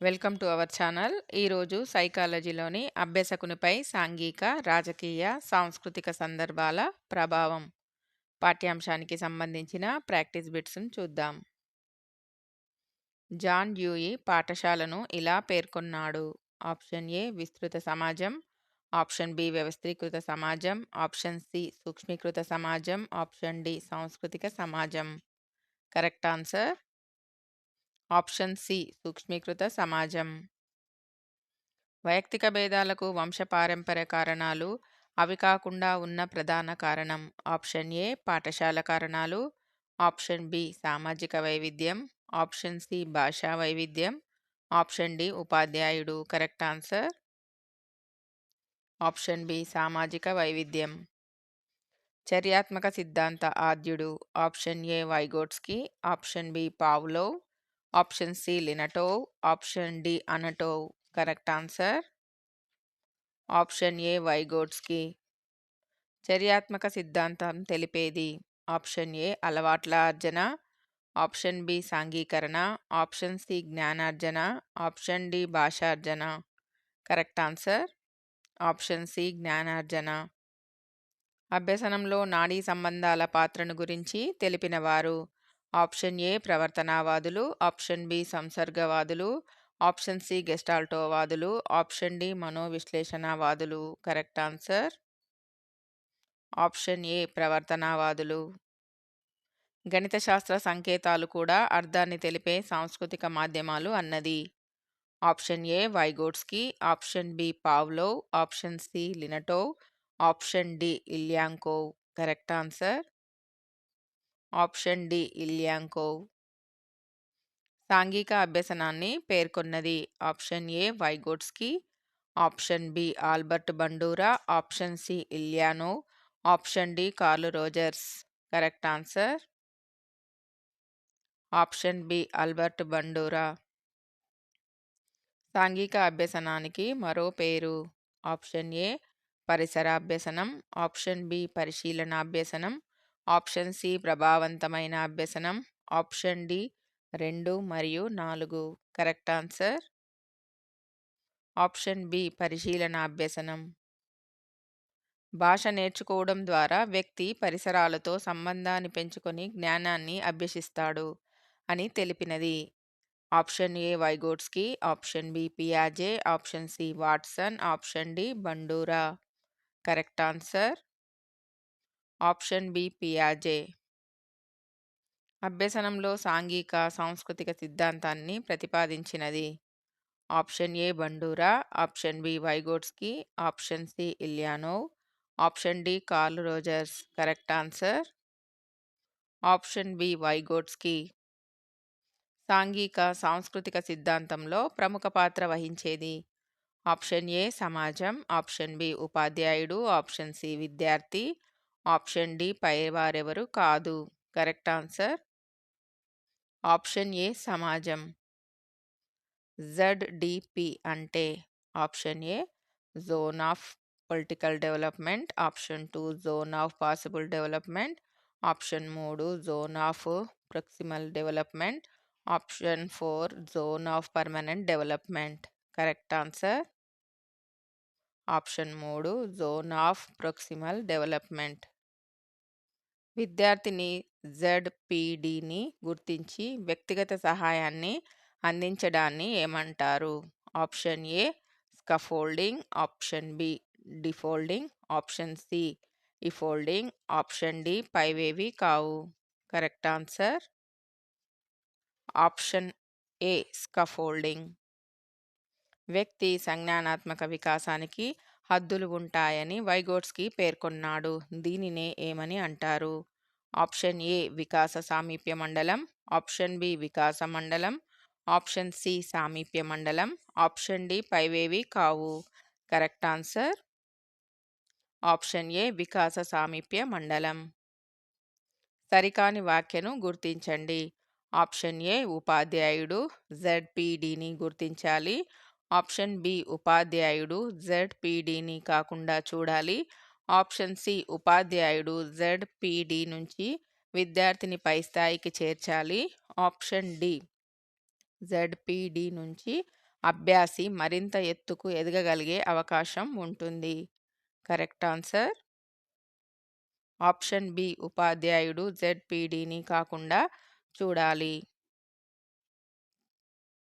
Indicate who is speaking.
Speaker 1: Welcome to our channel. ఈరోజు సైకాలజీలోని అభ్యసకునిపై సాంఘిక రాజకీయ సాంస్కృతిక సందర్భాల ప్రభావం పాఠ్యాంశానికి సంబంధించిన ప్రాక్టీస్ బిట్స్ను చూద్దాం. జాన్ డ్యూయి పాఠశాలను ఇలా పేర్కొన్నాడు. ఆప్షన్ ఏ విస్తృత సమాజం. ఆప్షన్ బి వ్యవస్థీకృత సమాజం. ఆప్షన్ సి సూక్ష్మీకృత సమాజం. ఆప్షన్ డి సాంస్కృతిక సమాజం. కరెక్ట్ ఆన్సర్ ఆప్షన్ సి సూక్ష్మీకృత సమాజం. వైయక్తిక భేదాలకు వంశపారంపర్య కారణాలు అవి కాకుండా ఉన్న ప్రధాన కారణం. ఆప్షన్ ఏ పాఠశాల కారణాలు. ఆప్షన్ బి సామాజిక వైవిధ్యం. ఆప్షన్ సి భాషా వైవిధ్యం. ఆప్షన్ డి ఉపాధ్యాయుడు. Correct answer? ఆప్షన్ బి సామాజిక వైవిధ్యం. చర్యాత్మక సిద్ధాంత ఆద్యుడు. Option A Vygotsky. Option B Pavlov. Option C లినటోవ్ option D అనటోవ్ correct answer. Option A Vygotsky చర్యాత్మక సిద్ధాంతం తెలిపేది. ఆప్షన్ ఏ అలవాట్ల అర్జన ఆప్షన్ బి సాంఘీకరణ. ఆప్షన్ సి జ్ఞానార్జన. Option D భాషార్జన. Correct answer. Option C జ్ఞానార్జన. అభ్యసనంలో నాడీ సంబంధాల పాత్రను గురించి తెలిపినవారు ఆప్షన్ ఏ ప్రవర్తనావాదులు ఆప్షన్ బి సంసర్గవాదులు ఆప్షన్ సి గెస్టాల్టోవాదులు option D మనోవిశ్లేషణవాదులు. Correct answer? Option A ప్రవర్తనావాదులు. గణిత శాస్త్ర సంకేతాలు కూడా అర్థాన్ని తెలిపే సాంస్కృతిక మాధ్యమాలు అన్నది. Option A Vygotsky option B Pavlov option C లినటోవ్ option D Ilyenkov. Correct answer? Option D Ilyenkov సాంఘిక అభ్యసనాన్ని పేర్కొన్నది. Option A Vygotsky. Option B Albert Bandura. Option C ఇల్యానో. Option D Carl Rogers. Correct answer? Option B Albert Bandura. సాంఘిక అభ్యసనానికి మరో పేరు. Option A పరిసరాభ్యసనం. Option B పరిశీలనాభ్యసనం. Option C ప్రభావవంతమైన అభ్యసనం. ఆప్షన్ డి రెండు మరియు నాలుగు. Correct answer? ఆప్షన్ బి పరిశీలన అభ్యసనం. భాష నేర్చుకోవడం ద్వారా వ్యక్తి పరిసరాలతో సంబంధాన్ని పెంచుకొని జ్ఞానాన్ని అభ్యసిస్తాడు అని తెలిపినది. Option A Vygotsky option B పియాజే option C Watson option D Bandura. Correct answer? Option B పియాజే. అభ్యసనంలో సాంఘిక సాంస్కృతిక సిద్ధాంతాన్ని ప్రతిపాదించినది. Option A Bandura option B Vygotsky option C ఇలియానోవ్ option D Carl Rogers correct answer. Option B Vygotsky. సాంఘిక సాంస్కృతిక సిద్ధాంతంలో ప్రముఖ పాత్ర వహించేది. ఆప్షన్ ఏ సమాజం ఆప్షన్ బి ఉపాధ్యాయుడు ఆప్షన్ సి విద్యార్థి ఆప్షన్ డి పైవారెవరు కాదు. Correct answer? ఆప్షన్ ఏ సమాజం. జడ్డిపి అంటే option A zone of political development option two zone of possible development option మూడు zone of proximal development option four zone of permanent development. Correct answer? Option మూడు zone of proximal development. విద్యార్థిని జెడ్పిడిని గుర్తించి వ్యక్తిగత సహాయాన్ని అందించడాన్ని ఏమంటారు? Option A scaffolding. Option B డిఫోల్డింగ్. Option C ఇఫోల్డింగ్ option D పైవేవి కావు. Correct answer? Option A scaffolding. వ్యక్తి సంజ్ఞానాత్మక వికాసానికి హద్దులు ఉంటాయని వైగోట్స్కి పేర్కొన్నాడు. దీనినే ఏమని అంటారు? ఆప్షన్ ఏ వికాస సామీప్య మండలం ఆప్షన్ బి వికాస మండలం ఆప్షన్ సి సామీప్య మండలం ఆప్షన్ డి పైవేవి కావు. Correct answer? ఆప్షన్ ఏ వికాస సామీప్య మండలం. సరికాని వాక్యను గుర్తించండి. ఆప్షన్ ఏ ఉపాధ్యాయుడు జెడ్పీడీని గుర్తించాలి. ఆప్షన్ బి ఉపాధ్యాయుడు జెడ్పీడిని కాకుండా చూడాలి. ఆప్షన్ సి ఉపాధ్యాయుడు జెడ్పీడి నుంచి విద్యార్థిని పై స్థాయికి చేర్చాలి. ఆప్షన్ డి జెడ్పీడి నుంచి అభ్యాసి మరింత ఎత్తుకు ఎదగగలిగే అవకాశం ఉంటుంది. Correct answer? ఆప్షన్ బి ఉపాధ్యాయుడు జెడ్పీడీని కాకుండా చూడాలి.